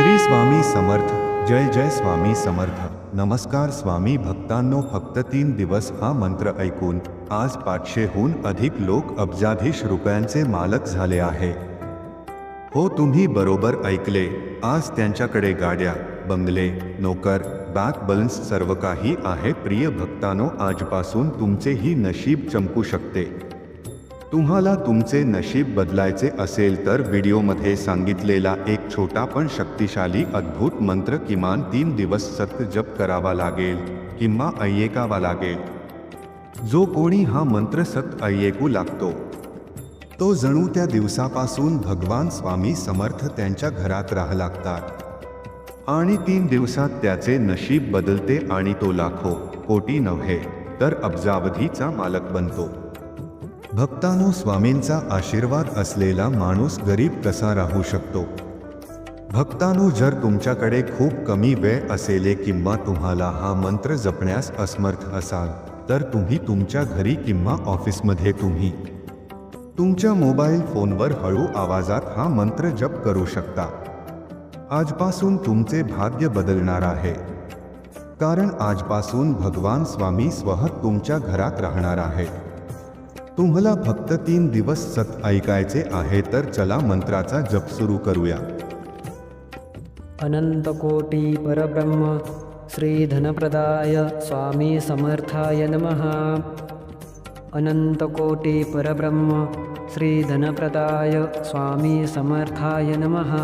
श्री स्वामी समर्थ। जय जय स्वामी समर्थ। नमस्कार स्वामी भक्तांनो, फक्त तीन दिवस हा मंत्र ऐकून आज पाचशेहून अधिक लोक अब्जाधीश रुपयांचे मालक झाले आहे. हो, तुम्ही बरोबर ऐकले. आज त्यांच्याकडे गाड्या, बंगले, नोकर बॅक बॅलन्स सर्व काही आहे. प्रिय भक्तानो, आजपासून तुमचेही नशीब चमकू शकते. तुम्हाला तुमचे नशीब बदलायचे असेल तर व्हिडिओमध्ये सांगितलेला एक छोटा पण शक्तिशाली अद्भुत मंत्र किमान तीन दिवस सत्य जप करावा लागेल किंवा ऐकावा लागेल. जो कोणी हा मंत्र सत ऐकू लागतो तो जणू त्या दिवसापासून भगवान स्वामी समर्थ त्यांच्या घरात राह लागतात आणि तीन दिवसात त्याचे नशीब बदलते आणि तो लाखो कोटी नव्हे तर अब्जावधीचा मालक बनतो. भक्तानो स्वामींचा आशीर्वाद असलेला माणूस गरीब कसा राहू शकतो? भक्तानो जर तुमच्याकडे खूप कमी वेळ असेले किंवा तुम्हाला हा मंत्र जपण्यास असमर्थ असाल तर तुम्ही तुमच्या घरी किंवा ऑफिसमध्ये तुम्ही तुमच्या मोबाईल फोनवर हळू आवाजात हा मंत्र जप करू शकता. आजपासून तुमचे भाग्य बदलणार आहे. कारण आजपासून भगवान स्वामी स्वतः तुमच्या घरात राहणार आहे तुम्हाला फक्त तीन दिवस सत ऐकायचे आहे तर चला मंत्राचा जप सुरू करूया. अनन्तकोटि परब्रह्म श्रीधनप्रदाय स्वामी समर्थाय नमः. अनन्तकोटि परब्रह्म श्रीधनप्रदाय स्वामी समर्थाय नमः.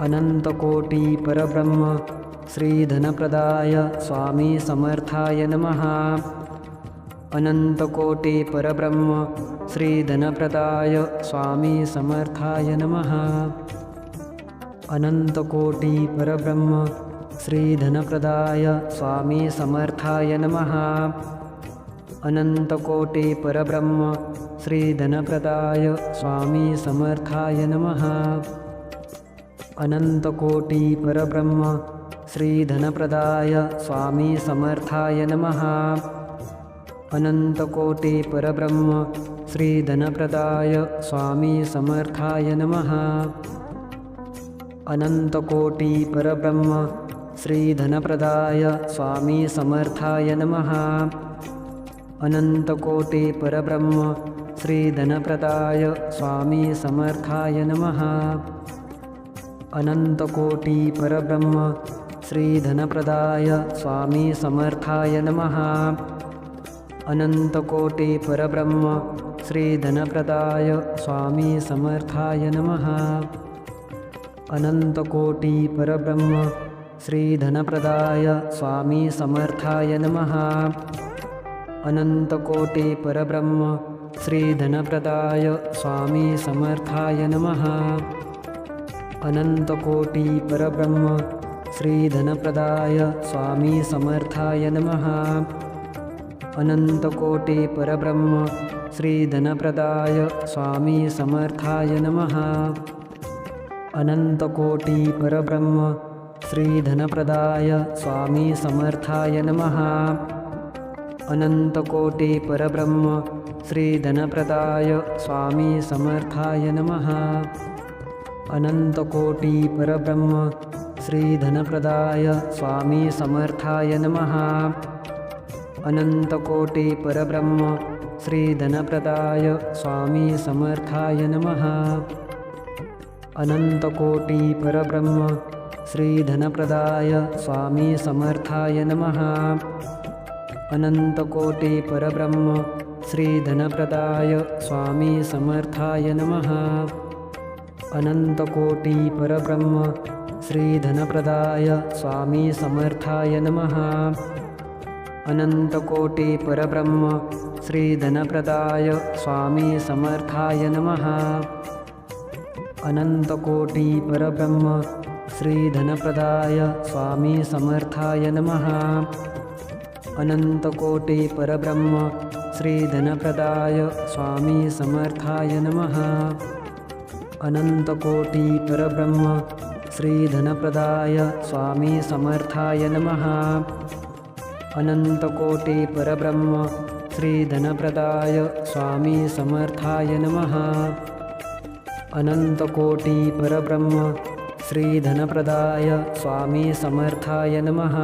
अनन्तकोटि परब्रह्म श्रीधनप्रदाय स्वामी समर्थाय नमः अनन्तकोटि परब्रह्म श्रीधनप्रदाय स्वामी समर्थाय नमः अनन्तकोटि परब्रह्म श्रीधनप्रदाय स्वामी समर्थाय नमः अनन्तकोटि परब्रह्म श्रीधनप्रदाय स्वामी समर्थाय नमः अनन्तकोटि परब्रह्म श्रीधनप्रदाय स्वामी समर्थाय नमः। अनन्तकोटि परब्रह्म श्रीधनप्रदाय स्वामी समर्थाय नमः। अनन्तकोटि परब्रह्म श्रीधनप्रदाय स्वामी समर्थाय नमः। अनन्तकोटि परब्रह्म श्रीधनप्रदाय स्वामी समर्थाय नमः अनन्तकोटि परब्रह्म श्रीधनप्रदाय स्वामी समर्थाय नमः। अनन्तकोटि परब्रह्म श्रीधनप्रदाय स्वामी समर्थाय नमः। अनन्तकोटि परब्रह्म श्रीधनप्रदाय स्वामी समर्थाय नमः। अनन्तकोटि परब्रह्म श्रीधनप्रदाय स्वामी समर्थाय नमः अनन्तकोटि परब्रह्म श्रीधनप्रदाय स्वामी समर्थाय नमः। अनन्तकोटि परब्रह्म श्रीधनप्रदाय स्वामी समर्थाय नमः। अनन्तकोटि परब्रह्म श्रीधनप्रदाय स्वामी समर्थाय नमः। अनन्तकोटि परब्रह्म श्रीधनप्रदाय स्वामी समर्थाय नमः। अनन्तकोटि परब्रह्म श्रीधनप्रदाय स्वामी समर्थाय नमः। अनन्तकोटि परब्रह्म श्रीधनप्रदाय स्वामी समर्थाय नमः। अनन्तकोटि परब्रह्म श्रीधनप्रदाय स्वामी समर्थाय नमः। अनन्तकोटि परब्रह्म श्रीधनप्रदाय स्वामी समर्थाय नमः अनन्तकोटि परब्रह्म श्रीधनप्रदाय स्वामी समर्थाय नमः। अनन्तकोटि परब्रह्म श्रीधनप्रदाय स्वामी समर्थाय नमः। अनन्तकोटि परब्रह्म श्रीधनप्रदाय स्वामी समर्थाय नमः। अनन्तकोटि परब्रह्म श्रीधनप्रदाय स्वामी समर्थाय नमः अनन्तकोटि परब्रह्म श्रीधनप्रदाय स्वामी समर्थाय नमः। अनन्तकोटि परब्रह्म श्रीधनप्रदाय स्वामी समर्थाय नमः। अनन्तकोटि परब्रह्म श्रीधनप्रदाय स्वामी समर्थाय नमः। अनन्तकोटिपरब्रह्म श्रीधनप्रदाय स्वामी समर्थाय नमः अनन्तकोटिपरब्रह्म श्रीधनप्रदाय स्वामी समर्थाय नमः। अनन्तकोटिपरब्रह्म श्रीधनप्रदाय स्वामी समर्थाय नमः।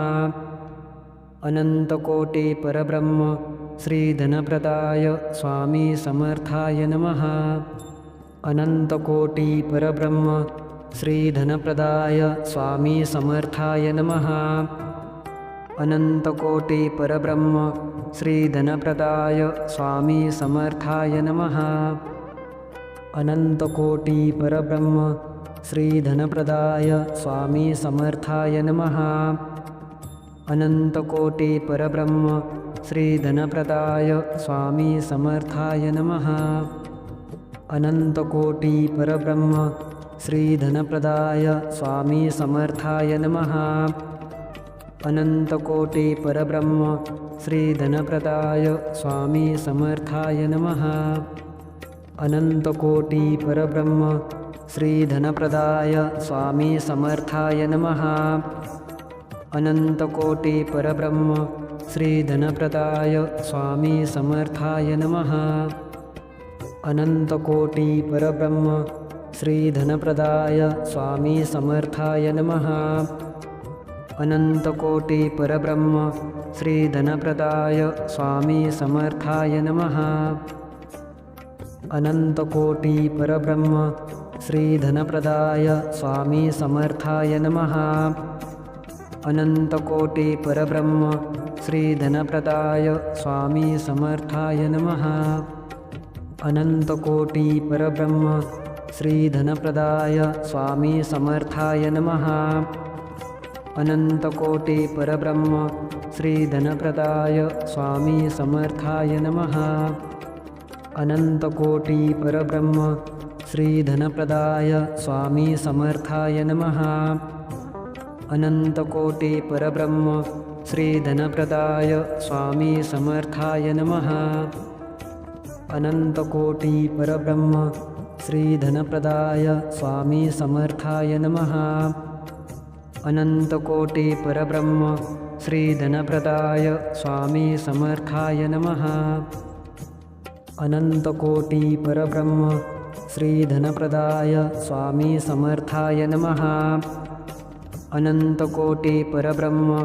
अनन्तकोटिपरब्रह्म श्रीधनप्रदाय स्वामी समर्थाय नमः। अनन्तकोटिपरब्रह्म श्रीधनप्रदाय स्वामी समर्थाय नमः अनन्तकोटिपरब्रह्म श्रीधनप्रदाय स्वामी समर्थाय नमः। अनन्तकोटिपरब्रह्म श्रीधनप्रदाय स्वामी समर्थाय नमः। अनन्तकोटिपरब्रह्म श्रीधनप्रदाय स्वामी समर्थाय नमः। अनन्तकोटिपरब्रह्म श्रीधनप्रदाय स्वामी समर्थाय नमः अनन्तकोटिपरब्रह्म श्रीधनप्रदाय स्वामी समर्थाय नमः। अनन्तकोटिपरब्रह्म श्रीधनप्रदाय स्वामी समर्थाय नमः। अनन्तकोटिपरब्रह्म श्रीधनप्रदाय स्वामी समर्थाय नमः। अनन्तकोटिपरब्रह्म श्रीधनप्रदाय स्वामी समर्थाय नमः अनन्तकोटिपरब्रह्म श्रीधनप्रदाय स्वामी समर्थाय नमः। अनन्तकोटिपरब्रह्म श्रीधनप्रदाय स्वामी समर्थाय नमः। अनन्तकोटिपरब्रह्म श्रीधनप्रदाय स्वामी समर्थाय नमः। अनन्तकोटिपरब्रह्म श्रीधनप्रदाय स्वामी समर्थाय नमः अनन्तकोटिपरब्रह्म श्रीधनप्रदाय स्वामी समर्थाय नमः। अनन्तकोटिपरब्रह्म श्रीधनप्रदाय स्वामी समर्थाय नमः। अनन्तकोटिपरब्रह्म श्रीधनप्रदाय स्वामी समर्थाय नमः। अनन्तकोटिपरब्रह्म श्रीधनप्रदाय स्वामी समर्थाय नमः अनन्तकोटिपरब्रह्म श्रीधनप्रदाय स्वामी समर्थाय नमः। अनन्तकोटिपरब्रह्म श्रीधनप्रदाय स्वामी समर्थाय नमः। अनन्तकोटिपरब्रह्म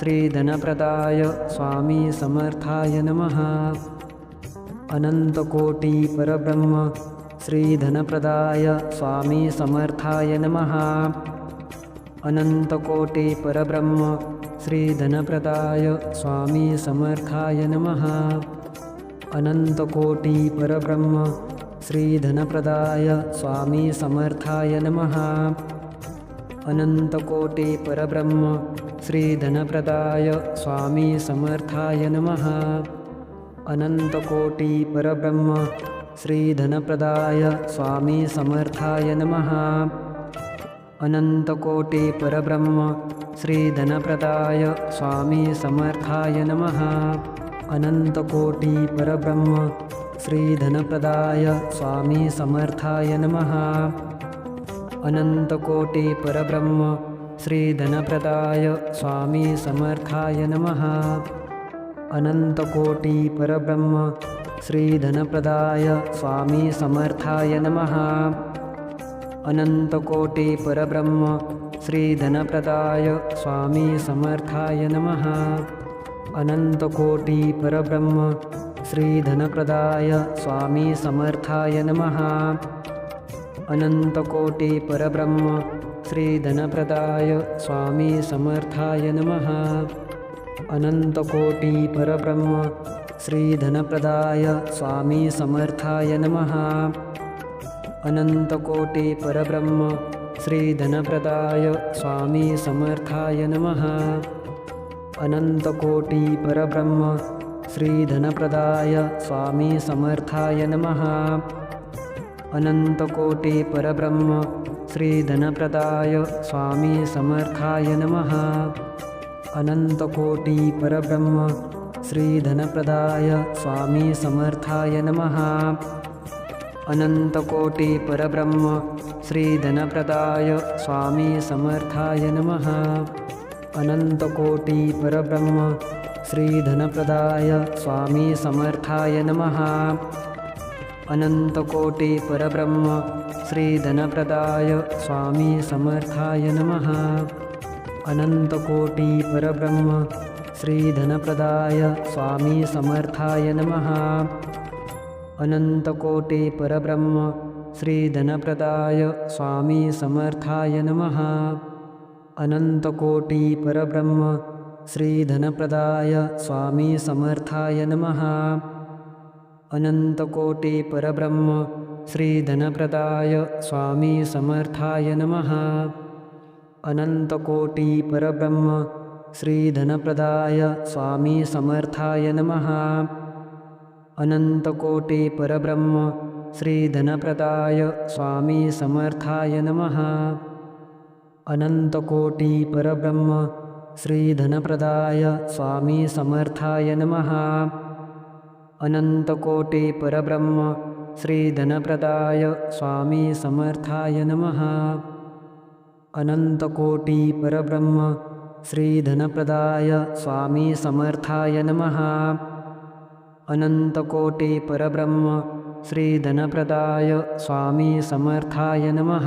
श्रीधनप्रदाय स्वामी समर्थाय नमः। अनन्तकोटिपरब्रह्म श्रीधनप्रदाय स्वामी समर्थाय नमः अनन्तकोटिपरब्रह्म श्रीधनप्रदाय स्वामी समर्थाय नमः। अनन्तकोटिपरब्रह्म श्रीधनप्रदाय स्वामी समर्थाय नमः। अनन्तकोटिपरब्रह्म श्रीधनप्रदाय स्वामी समर्थाय नमः। अनन्तकोटिपरब्रह्म श्रीधनप्रदाय स्वामी समर्थाय नमः अनन्तकोटिपरब्रह्म श्रीधनप्रदाय स्वामी समर्थाय नमः। अनन्तकोटिपरब्रह्म श्रीधनप्रदाय स्वामी समर्थाय नमः। अनन्तकोटिपरब्रह्म श्रीधनप्रदाय स्वामी समर्थाय नमः। अनन्तकोटिपरब्रह्म श्रीधनप्रदाय स्वामी समर्थाय नमः अनन्तकोटिपरब्रह्म श्रीधनप्रदाय स्वामी समर्थाय नमः। अनन्तकोटिपरब्रह्म श्रीधनप्रदाय स्वामी समर्थाय नमः। अनन्तकोटिपरब्रह्म श्रीधनप्रदाय स्वामी समर्थाय नमः। अनन्तकोटिपरब्रह्म श्रीधनप्रदाय स्वामी समर्थाय नमः नमः अनन्तकोटिपरब्रह्म श्रीधनप्रदाय स्वामी समर्थाय नमः। अनन्तकोटिपरब्रह्म श्रीधनप्रदाय स्वामी समर्थाय नमः। अनन्तकोटिपरब्रह्म श्रीधनप्रदाय स्वामी समर्थाय नमः। अनन्तकोटिपरब्रह्म श्रीधनप्रदाय स्वामी समर्थाय नमः अनन्तकोटिपरब्रह्म श्रीधनप्रदाय स्वामी समर्थाय नमः। अनन्तकोटिपरब्रह्म श्रीधनप्रदाय स्वामी समर्थाय नमः। अनन्तकोटिपरब्रह्म श्रीधनप्रदाय स्वामी समर्थाय नमः। अनन्तकोटिपरब्रह्म श्रीधनप्रदाय स्वामी समर्थाय नमः अनन्तकोटिपरब्रह्म श्रीधनप्रदाय स्वामी समर्थाय नमः। अनन्तकोटिपरब्रह्म श्रीधनप्रदाय स्वामी समर्थाय नमः। अनन्तकोटिपरब्रह्म श्रीधनप्रदाय स्वामी समर्थाय नमः। अनन्तकोटिपरब्रह्म श्रीधनप्रदाय स्वामी समर्थाय नमः अनन्तकोटिपरब्रह्म श्रीधनप्रदाय स्वामी समर्थाय नमः। अनन्तकोटिपरब्रह्म श्रीधनप्रदाय स्वामी समर्थाय नमः। अनन्तकोटिपरब्रह्म श्रीधनप्रदाय स्वामी समर्थाय नमः। अनन्तकोटिपरब्रह्म श्रीधनप्रदाय स्वामी समर्थाय नमः अनन्तकोटिपरब्रह्म श्रीधनप्रदाय स्वामी समर्थाय नमः